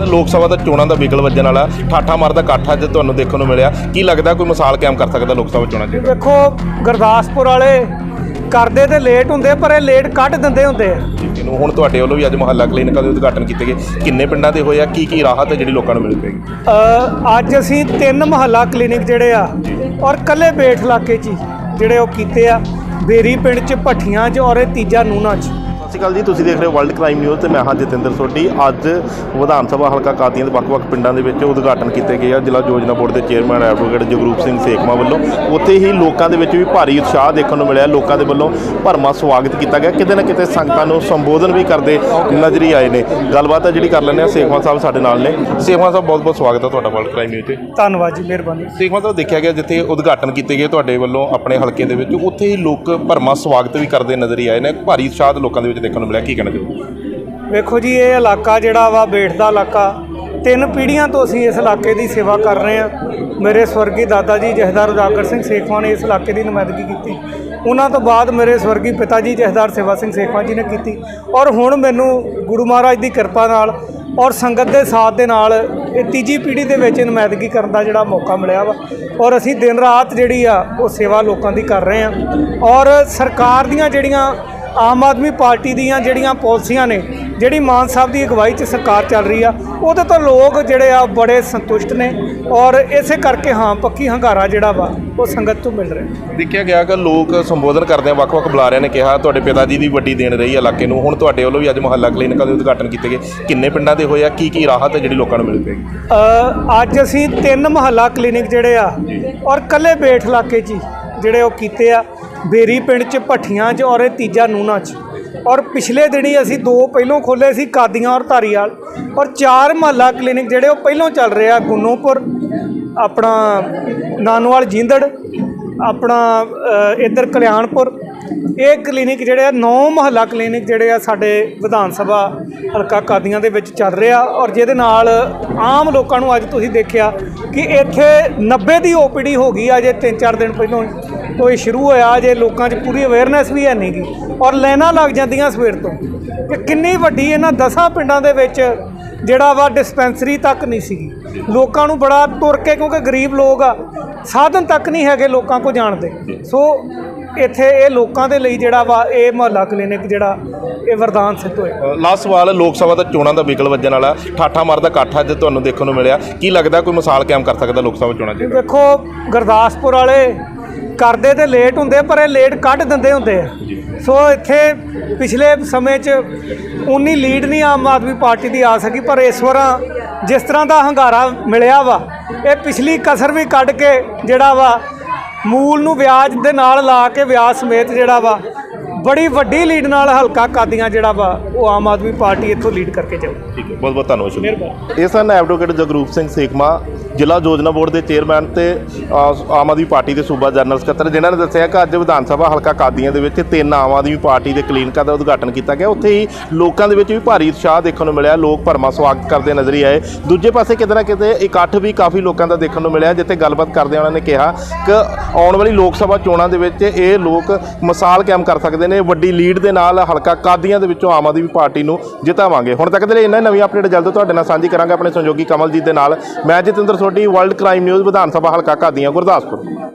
ਲੋਕ ਸਭਾ ਦਾ ਚੋਣਾਂ ਦਾ ਵਿਗਲ ਵੱਜਣ ਵਾਲਾ ਠਾਠਾ ਮਾਰਦਾ ਇਕੱਠ ਅੱਜ ਤੁਹਾਨੂੰ ਦੇਖਣ ਨੂੰ ਮਿਲਿਆ। ਕੀ ਲੱਗਦਾ ਕੋਈ ਮਿਸਾਲ ਕਾਇਮ ਕਰ ਸਕਦਾ ਲੋਕ ਸਭਾ ਚੋਣਾਂ 'ਚ ਵੇਖੋ ਗੁਰਦਾਸਪੁਰ ਵਾਲੇ ਕਰਦੇ ਤੇ ਲੇਟ ਹੁੰਦੇ ਪਰ ਇਹ ਲੇਟ ਕੱਢ ਦਿੰਦੇ ਹੁੰਦੇ ਆ। ਇਹਨੂੰ ਹੁਣ ਤੁਹਾਡੇ ਵੱਲੋਂ ਵੀ ਅੱਜ ਮੁਹੱਲਾ ਕਲੀਨਿਕਾਂ ਦੇ ਉਦਘਾਟਨ ਕੀਤੇ ਗਏ। ਕਿੰਨੇ ਪਿੰਡਾਂ ਦੇ ਹੋਏ ਆ? ਕੀ ਕੀ ਰਾਹਤ ਹੈ ਜਿਹੜੀ ਲੋਕਾਂ ਨੂੰ ਮਿਲ ਪਏਗੀ? ਅ, ਅੱਜ ਅਸੀਂ ਤਿੰਨ ਮਹੱਲਾ ਕਲੀਨਿਕ ਜਿਹੜੇ ਆ ਔਰ ਕੱਲੇ ਬੇਠ ਇਲਾਕੇ 'ਚ ਹੀ ਜਿਹੜੇ ਉਹ ਕੀਤੇ ਆ। ਬੇਰੀ ਪਿੰਡ 'ਚ ਭੱਠੀਆਂ 'ਚ ਔਰ ਇਹ ਤੀਜਾ ਨੂਨਾ 'ਚ। ਸ਼੍ਰੀ ਅਕਾਲ ਜੀ ਤੁਸੀਂ ਦੇਖ ਰਹੇ ਹੋ ਵਰਲਡ ਕ੍ਰਾਈਮ ਨਿਊਜ਼ ਤੇ ਮੈਂ ਹਾਂ ਜਤਿੰਦਰ ਸੋਢੀ। ਅੱਜ ਵਿਧਾਨ ਸਭਾ ਹਲਕਾ ਕਾਦੀਆਂ ਦੇ ਵੱਖ-ਵੱਖ ਪਿੰਡਾਂ ਦੇ ਵਿੱਚ ਉਦਘਾਟਨ ਕੀਤੇ ਗਏ ਆ। ਜ਼ਿਲ੍ਹਾ ਯੋਜਨਾ ਬੋਰਡ ਦੇ ਚੇਅਰਮੈਨ ਐਡਵੋਕੇਟ ਜਗਰੂਪ ਸਿੰਘ ਸੇਖਮਾ ਵੱਲੋਂ ਉੱਥੇ ਹੀ ਲੋਕਾਂ ਦੇ ਵਿੱਚ ਵੀ ਭਾਰੀ ਉਤਸ਼ਾਹ ਦੇਖਣ ਨੂੰ ਮਿਲਿਆ। ਲੋਕਾਂ ਦੇ ਵੱਲੋਂ ਭਰਮਾ ਸਵਾਗਤ ਕੀਤਾ ਗਿਆ। ਕਿਤੇ ਨਾ ਕਿਤੇ ਸੰਗਤਾਂ ਨੂੰ ਸੰਬੋਧਨ ਵੀ ਕਰਦੇ ਨਜ਼ਰ ਆਏ ਨੇ। ਗੱਲਬਾਤ ਹੈ ਜਿਹੜੀ ਕਰ ਲੈਂਦੇ ਆ ਸੇਖਮਾ ਸਾਹਿਬ ਸਾਡੇ ਨਾਲ ਨੇ। ਸੇਖਮਾ ਸਾਹਿਬ ਬਹੁਤ-ਬਹੁਤ ਸਵਾਗਤ ਹੈ ਤੁਹਾਡਾ ਵਰਲਡ ਕ੍ਰਾਈਮ ਨਿਊਜ਼ ਤੇ। ਧੰਨਵਾਦ ਜੀ ਮਿਹਰਬਾਨੀ। ਸੇਖਮਾ ਸਾਹਿਬ ਦੇਖਿਆ ਗਿਆ ਜਿੱਥੇ ਉਦਘਾਟਨ ਕੀਤੇ ਗਏ ਤੁਹਾਡੇ ਵੱਲੋਂ ਆਪਣੇ ਹਲਕੇ ਦੇ ਵਿੱਚ ਉੱਥੇ ਹੀ ਲੋਕ ਭਰਮਾ ਸਵਾਗਤ ਵੀ ਕਰਦੇ ਨਜ਼ਰ ਆਏ ਨੇ। ਭਾਰੀ ਉਤਸ਼ਾਹ ਲੋਕਾਂ ਦੇ ਵਿੱਚ ਦੇਖਣ ਨੂੰ ਮਿਲਿਆ? ਕੀ ਕਹਿਣਾ ਚਾਹੋਗੇ? ਵੇਖੋ ਜੀ, ਇਹ ਇਲਾਕਾ ਜਿਹੜਾ ਵਾ ਬੇਠ ਦਾ ਇਲਾਕਾ। ਤਿੰਨ ਪੀੜ੍ਹੀਆਂ ਤੋਂ ਅਸੀਂ ਇਸ ਇਲਾਕੇ ਦੀ ਸੇਵਾ ਕਰ ਰਹੇ ਹਾਂ। ਮੇਰੇ ਸਵਰਗੀ ਦਾਦਾ ਜੀ ਜਹਦਾਰ ਉਜਾਗਰ ਸਿੰਘ ਸੇਖਵਾਂ ਨੇ ਇਸ ਇਲਾਕੇ ਦੀ ਨੁਮਾਇੰਦਗੀ ਕੀਤੀ। ਉਹਨਾਂ ਤੋਂ ਬਾਅਦ ਮੇਰੇ ਸਵਰਗੀ ਪਿਤਾ ਜੀ ਜਹਦਾਰ ਸੇਵਾ ਸਿੰਘ ਸੇਖਵਾਂ ਜੀ ਨੇ ਕੀਤੀ। ਔਰ ਹੁਣ ਮੈਨੂੰ ਗੁਰੂ ਮਹਾਰਾਜ ਦੀ ਕਿਰਪਾ ਨਾਲ ਔਰ ਸੰਗਤ ਦੇ ਸਾਥ ਦੇ ਨਾਲ ਇਹ ਤੀਜੀ ਪੀੜ੍ਹੀ ਦੇ ਵਿੱਚ ਨੁਮਾਇੰਦਗੀ ਕਰਨ ਦਾ ਜਿਹੜਾ ਮੌਕਾ ਮਿਲਿਆ ਵਾ। ਔਰ ਅਸੀਂ ਦਿਨ ਰਾਤ ਜਿਹੜੀ ਆ, ਉਹ ਸੇਵਾ ਲੋਕਾਂ ਦੀ ਕਰ ਰਹੇ ਹਾਂ। ਔਰ ਸਰਕਾਰ ਦੀਆਂ ਜਿਹੜੀਆਂ ਆਮ ਆਦਮੀ ਪਾਰਟੀ ਦੀਆਂ ਜਿਹੜੀਆਂ ਪਾਲਿਸੀਆਂ ਨੇ ਜਿਹੜੀ ਮਾਨ ਸਾਹਿਬ ਦੀ ਅਗਵਾਈ 'ਚ ਸਰਕਾਰ ਚੱਲ ਰਹੀ ਆ ਉਹਦੇ ਤੋਂ ਲੋਕ ਜਿਹੜੇ ਆ ਬੜੇ ਸੰਤੁਸ਼ਟ ਨੇ ਔਰ ਇਸੇ ਕਰਕੇ ਹਾਂ ਪੱਕੀ ਹੰਗਾਰਾ ਜਿਹੜਾ ਵਾ ਉਹ ਸੰਗਤ ਤੋਂ ਮਿਲ ਰਿਹਾ। ਦੇਖਿਆ ਗਿਆ ਕਿ ਲੋਕ ਸੰਬੋਧਨ ਕਰਦੇ ਆ ਵੱਖ-ਵੱਖ ਬੁਲਾਰਿਆਂ ਨੇ ਕਿਹਾ ਤੁਹਾਡੇ ਪਿਤਾ ਜੀ ਦੀ ਵੱਡੀ ਦੇਣ ਰਹੀ ਇਲਾਕੇ ਨੂੰ ਹੁਣ ਤੁਹਾਡੇ ਵੱਲੋਂ ਵੀ ਅੱਜ ਮੁਹੱਲਾ ਕਲੀਨਿਕਾਂ ਦੇ ਉਦਘਾਟਨ ਕੀਤੇ ਗਏ। ਕਿੰਨੇ ਪਿੰਡਾਂ ਦੇ ਹੋਏ ਆ ਕੀ ਕੀ ਰਾਹਤ ਹੈ ਜਿਹੜੀ ਲੋਕਾਂ ਨੂੰ ਮਿਲ ਅ, ਅੱਜ ਅਸੀਂ ਤਿੰਨ ਮਹੱਲਾ ਕਲੀਨਿਕ ਜਿਹੜੇ ਆ ਔਰ ਕੱਲੇ ਬੇਠ ਇਲਾਕੇ 'ਚ ਜਿਹੜੇ ਉਹ ਕੀਤੇ ਆ ਬੇਰੀ ਪਿੰਡ 'ਚ ਭੱਠੀਆਂ 'ਚ ਔਰ ਇਹ ਤੀਜਾ ਨੂਨਾ 'ਚ। ਔਰ ਪਿਛਲੇ ਦਿਨੀ ਅਸੀਂ ਦੋ ਪਹਿਲੋਂ ਖੋਲੇ ਸੀ ਕਾਦੀਆਂ ਔਰ ਧਾਰੀਵਾਲ। ਔਰ ਚਾਰ ਮਹੱਲਾ ਕਲੀਨਿਕ ਜਿਹੜੇ ਉਹ ਪਹਿਲੋਂ ਚੱਲ ਰਹੇ ਆ ਗੁੰਨੋਪੁਰ, ਆਪਣਾ ਨਾਨਵਾਲ, ਜਿੰਦੜ ਆਪਣਾ ਇੱਧਰ ਕਲਿਆਣਪੁਰ। ਇਹ ਕਲੀਨਿਕ ਜਿਹੜੇ ਆ, ਨੌ ਮਹੱਲਾ ਕਲੀਨਿਕ ਜਿਹੜੇ ਆ ਸਾਡੇ ਵਿਧਾਨ ਸਭਾ ਹਲਕਾ ਕਾਦੀਆਂ ਦੇ ਵਿੱਚ ਚੱਲ ਰਿਹਾ ਔਰ ਜਿਹਦੇ ਨਾਲ ਆਮ ਲੋਕਾਂ ਨੂੰ ਅੱਜ ਤੁਸੀਂ ਦੇਖਿਆ ਕਿ ਇੱਥੇ 90 ਦੀ ਓਪੀਡੀ ਹੋ ਗਈ ਆ ਜੇ 3-4 ਦਿਨ ਪਹਿਲਾਂ ਤੋਂ ਇਹ ਸ਼ੁਰੂ ਹੋਇਆ ਜੇ ਲੋਕਾਂ 'ਚ ਪੂਰੀ ਅਵੇਅਰਨੈਸ ਵੀ ਹੈ ਨਹੀਂਗੀ ਔਰ ਲਾਈਨਾਂ ਲੱਗ ਜਾਂਦੀਆਂ ਸਵੇਰ ਤੋਂ। ਕਿ ਕਿੰਨੀ ਵੱਡੀ ਇਹਨਾਂ ਦਸਾਂ ਪਿੰਡਾਂ ਦੇ ਵਿੱਚ ਜਿਹੜਾ ਵਾ ਡਿਸਪੈਂਸਰੀ ਤੱਕ ਨਹੀਂ ਸੀਗੀ। ਲੋਕਾਂ ਨੂੰ ਬੜਾ ਤੁਰ ਕੇ ਕਿਉਂਕਿ ਗਰੀਬ ਲੋਕ ਆ ਸਾਧਨ ਤੱਕ ਨਹੀਂ ਹੈਗੇ ਲੋਕਾਂ ਕੋ ਜਾਣ ਦੇ। ਸੋ ਇੱਥੇ ਇਹ ਲੋਕਾਂ ਦੇ ਲਈ ਜਿਹੜਾ ਵਾ ਇਹ ਮੁਹੱਲਾ ਕਲੀਨਿਕ ਜਿਹੜਾ ਇਹ ਵਰਦਾਨ ਸਿੱਧ ਹੋਇਆ। ਲਾਸਟ ਸਵਾਲ ਲੋਕ ਸਭਾ ਦਾ ਚੋਣਾਂ ਦਾ ਵਿਗਲ ਵੱਜਣ ਵਾਲਾ ਠਾਠਾ ਮਾਰਦਾ ਇਕੱਠ ਅੱਜ ਤੁਹਾਨੂੰ ਦੇਖਣ ਨੂੰ ਮਿਲਿਆ। ਕੀ ਲੱਗਦਾ ਕੋਈ ਮਿਸਾਲ ਕਾਇਮ ਕਰ ਸਕਦਾ ਲੋਕ ਸਭਾ ਚੋਣਾਂ 'ਚ? ਵੇਖੋ ਗੁਰਦਾਸਪੁਰ ਵਾਲੇ ਕਰਦੇ ਤੇ ਲੇਟ ਹੁੰਦੇ ਪਰ ਇਹ ਲੇਟ ਕੱਢ ਦਿੰਦੇ ਹੁੰਦੇ ਆ। ਸੋ ਇੱਥੇ ਪਿਛਲੇ ਸਮੇਂ 'ਚ ਉਨੀ ਲੀਡ ਨਹੀਂ ਆਮ ਆਦਮੀ ਪਾਰਟੀ ਦੀ ਆ ਸਕੀ ਪਰ ਇਸ ਵਾਰਾਂ ਜਿਸ ਤਰ੍ਹਾਂ ਦਾ ਹੰਗਾਰਾ ਮਿਲਿਆ ਵਾ ਇਹ ਪਿਛਲੀ ਕਸਰ ਵੀ ਕੱਢ ਕੇ ਜਿਹੜਾ ਵਾ ਮੂਲ ਨੂੰ ਵਿਆਜ ਦੇ ਨਾਲ ਲਾ ਕੇ ਵਿਆਜ ਸਮੇਤ ਜਿਹੜਾ ਵਾ ਬੜੀ ਵੱਡੀ ਲੀਡ ਨਾਲ ਹਲਕਾ ਕਾਦੀਆਂ ਜਿਹੜਾ ਵਾ ਉਹ ਆਮ ਆਦਮੀ ਪਾਰਟੀ ਇੱਥੋਂ ਲੀਡ ਕਰਕੇ ਜਾਊ। ਠੀਕ ਹੈ ਬਹੁਤ ਬਹੁਤ ਧੰਨਵਾਦ ਸ਼ੁਕਰੀਆ। ਇਹ ਸਨ ਐਡਵੋਕੇਟ ਜਗਰੂਪ ਸਿੰਘ ਸੇਖਮਾ ਜ਼ਿਲ੍ਹਾ ਯੋਜਨਾ ਬੋਰਡ ਦੇ ਚੇਅਰਮੈਨ ਤੇ ਅ, ਆਮ ਆਦਮੀ ਪਾਰਟੀ ਦੇ ਸੂਬਾ ਜਨਰਲ ਸਕੱਤਰ ਜਿਨ੍ਹਾਂ ਨੇ ਦੱਸਿਆ ਕਿ ਅੱਜ ਵਿਧਾਨ ਸਭਾ ਹਲਕਾ ਕਾਦੀਆਂ ਦੇ ਵਿੱਚ ਤਿੰਨ ਆਮ ਆਦਮੀ ਪਾਰਟੀ ਦੇ ਕਲੀਨਿਕਾਂ ਦਾ ਉਦਘਾਟਨ ਕੀਤਾ ਗਿਆ। ਉੱਥੇ ਹੀ ਲੋਕਾਂ ਦੇ ਵਿੱਚ ਵੀ ਭਾਰੀ ਉਤਸ਼ਾਹ ਦੇਖਣ ਨੂੰ ਮਿਲਿਆ ਲੋਕ ਭਰਮਾ ਸਵਾਗਤ ਕਰਦੇ ਨਜ਼ਰ ਆਏ। ਦੂਜੇ ਪਾਸੇ ਕਿਤੇ ਨਾ ਕਿਤੇ ਇਕੱਠ ਵੀ ਕਾਫੀ ਲੋਕਾਂ ਦਾ ਦੇਖਣ ਨੂੰ ਮਿਲਿਆ ਜਿੱਥੇ ਗੱਲਬਾਤ ਕਰਦੇ ਉਹਨਾਂ ਨੇ ਕਿਹਾ ਕਿ ਆਉਣ ਵਾਲੀ ਲੋਕ ਸਭਾ ਚੋਣਾਂ ਦੇ ਵਿੱਚ ਇਹ ਲੋਕ ਮਿਸਾਲ ਕਾਇਮ ਕਰ ਸਕਦੇ ਨੇ ਵੱਡੀ ਲੀਡ ਦੇ ਨਾਲ ਹਲਕਾ ਕਾਦੀਆਂ ਦੇ ਵਿੱਚੋਂ ਆਮ ਆਦਮੀ ਪਾਰਟੀ ਨੂੰ ਜਿਤਾਵਾਂਗੇ। ਹੁਣ ਤੱਕ ਦੇ ਲਈ ਇਹਨਾਂ ਨਵੀਂ ਅਪਡੇਟ ਜਲਦ ਤੁਹਾਡੇ ਨਾਲ ਸਾਂਝੀ ਕਰਾਂਗੇ ਆਪਣੇ ਸਹਿਯੋਗੀ ਕਮਲਜੀਤ ਦੇ ਨਾਲ। ਮੈਂ Jatinder Sodhi, world crime news, ਵਿਧਾਨ ਸਭਾ ਹਲਕਾ ਕਾਦੀਆਂ, ਗੁਰਦਾਸਪੁਰ।